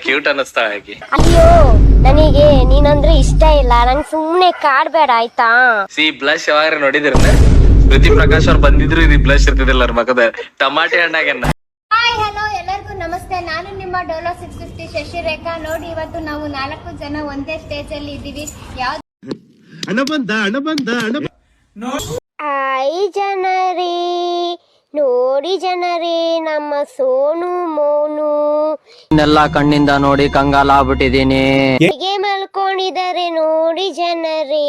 Cute ಅನ್ನಿಸ್ತಾ ಹಾಗೆ ಅಯ್ಯೋ ನನಗೆ ನೀನಂದ್ರೆ ಇಷ್ಟ ಇಲ್ಲ ನಂಗೆ ಸುಮ್ನೆ ಕಾಡ್ಬೇಡ ಆಯ್ತಾ ಸಿ ಬ್ಲಶ್ ಯಾವಾಗ ನೋಡಿದ್ರ ಶ್ರುತಿ ಪ್ರಕಾಶ್ ಅವ್ರು ಬಂದಿದ್ರು ಇದು ಬ್ಲಶ್ ಇರ್ತಿದಿಲ್ಲ ಅವ್ರ ಮಗದ ಟಮಾಟೆ ಹಣ್ಣಾಗೆನ್ನ ಹಾಯ್ ಹಲೋ ಎಲ್ಲರಿಗೂ ನಮಸ್ತೆ ನಾನು ನಿಮ್ಮ ಡೋಲೋ ಸಿಕ್ಸ್ ಫಿಫ್ಟಿ ಶಶಿರೇಖಾ ನೋಡಿ ಇವತ್ತು ನಾವು ನಾಲ್ಕು ಜನ ಒಂದೇ ಸ್ಟೇಜ್ ಅಲ್ಲಿ ಇದ್ದೀವಿ ಯಾವ್ದು ಹಣ ಬಂದ ಹಣ ಬಂದ ಹಣ ನೋಡಿ ಜನರೇ ನಮ್ಮ ಸೋನು ಮೋನು. ಎಲ್ಲಾ ಕಣ್ಣಿಂದ ನೋಡಿ ಕಂಗಾಲಾಗ್ಬಿಟ್ಟಿದೀನಿ ಹೇಗೆ ಮಲ್ಕೊಂಡಿದ್ದಾರೆ ನೋಡಿ ಜನರೇ.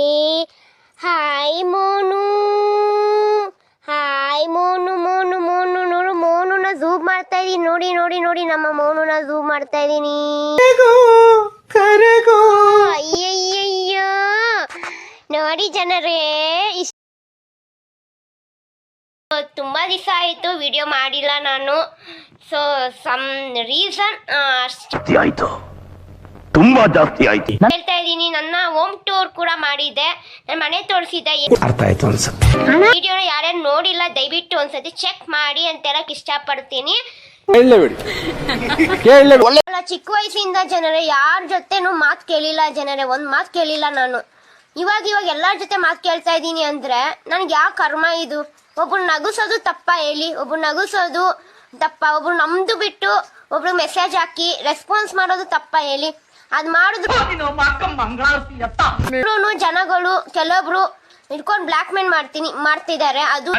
ಹಾಯ್ ಮೋನು. ಹಾಯ್ ಮೋನು ಮೋನು ಮೋನು ನೋಡು ಮೋನುನ ಝೂಮ್ ಮಾಡ್ತಾ ಇದೀನಿ ನೋಡಿ ನೋಡಿ ನೋಡಿ ನಮ್ಮ ಮೋನುನ ಝೂಮ್ ಮಾಡ್ತಾ ಇದೀನಿ ಅಯ್ಯಯ್ಯಯ್ಯೋ. ನೋಡಿ ಜನರೇ ಇಷ್ಟ ತುಂಬಾ ದಿವಸ ಆಯಿತು ವಿಡಿಯೋ ಮಾಡಿಲ್ಲ ನಾನು. ಸೊ ಸಮ್ ರೀಸನ್ ಜಾಸ್ತಿ ಆಯ್ತು. ತುಂಬಾ ಜಾಸ್ತಿ ಆಯ್ತು. ಹೇಳ್ತಾ ಇದ್ದೀನಿ ನನ್ನ ಹೋಮ್ ಟೂರ್ ಕೂಡ ಮಾಡಿದ್ದೆ. ನನ್ನ ಮನೆ ತೋರಿಸಿದ್ದೆ. ಅರ್ಥ ಆಯ್ತು ಅನ್ಸುತ್ತೆ. ವಿಡಿಯೋನ ಯಾರ್ಯಾರು ನೋಡಿಲ್ಲ ದಯವಿಟ್ಟು ಒಂದ್ಸತಿ ಚೆಕ್ ಮಾಡಿ ಅಂತ ಹೇಳಕ್ ಇಷ್ಟಪಡ್ತೀನಿ. ಅಲ್ಲ, ಚಿಕ್ಕ ವಯಸ್ಸಿಂದ ಜನರೇ ಯಾರ ಜೊತೆನೂ ಮಾತು ಕೇಳಿಲ್ಲ ಜನರೇ. ಒಂದ್ ಮಾತು ಕೇಳಿಲ್ಲ ನಾನು. ಇವಾಗ ಇವಾಗ ಎಲ್ಲಾರ ಜೊತೆ ಮಾತು ಕೇಳ್ತಾ ಇದ್ದೀನಿ ಅಂದ್ರೆ ನನ್ಗೆ ಯಾವ ಕರ್ಮ ಇದು? ಒಬ್ರು ನಗುಸೋದು ತಪ್ಪ ಹೇಳಿ ಒಬ್ರು ನಗುಸೋದು ತಪ್ಪ ಒಬ್ರು ನಮ್ದು ಬಿಟ್ಟು ಒಬ್ರು ಮೆಸೇಜ್ ಹಾಕಿ ರೆಸ್ಪಾನ್ಸ್ ಮಾಡೋದು ತಪ್ಪ ಹೇಳಿ. ಅದ್ ಮಾಡಿದ್ರು ಇಬ್ರೂನು ಜನಗಳು ಕೆಲವೊಬ್ರು ಇಟ್ಕೊಂಡು ಬ್ಲಾಕ್ ಮೇಲ್ ಮಾಡ್ತೀನಿ ಮಾಡ್ತಿದ್ದಾರೆ ಅದು